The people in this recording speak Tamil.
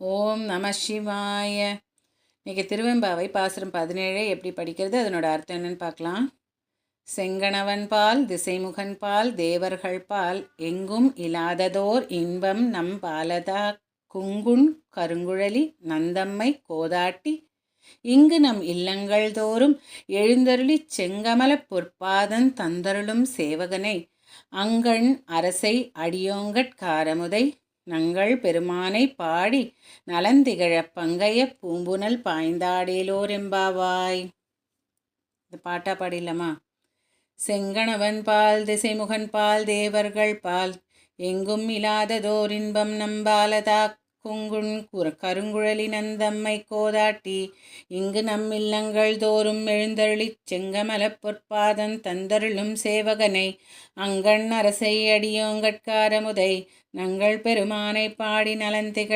ஓம் நம சிவாய. இன்னைக்கு திருவெம்பாவை பாசுரம் பதினேழு எப்படி படிக்கிறது? அதனோட அர்த்தம் என்னன்னு பார்க்கலாம். செங்கணவன் பால் திசைமுகன் பால் தேவர்கள் பால் எங்கும் இல்லாததோர் இன்பம் நம் பாலதா. குங்குண் கருங்குழலி நந்தம்மை கோதாட்டி இங்கு நம் இல்லங்கள் தோறும் எழுந்தருளி செங்கமல பொற்பாதன் தந்தருளும் சேவகனை. அங்கண் அரசை அடியோங்கட்காரமுதை நங்கள் பெருமானை பாடி நலந்திகழ பங்கைய பூம்புனல் பாய்ந்தாடேலோரெம்பாவாய். இந்த பாட்டா பாடிடலாமா? செங்கணவன் பால் திசைமுகன் பால் தேவர்கள் பால் எங்கும் இல்லாததோர் இன்பம் நம்பாலதாக் குங்குண் குர கருங்குழலி கோதாட்டி இங்கு நம் இல்லங்கள் தோறும் எழுந்தருளிச் செங்கமலப் பொற்பாதம் தந்தருளும் சேவகனை அங்கண் அரசை அடியோங்கட்காரமுதை நங்கள் பெருமானை பாடி நலந்திக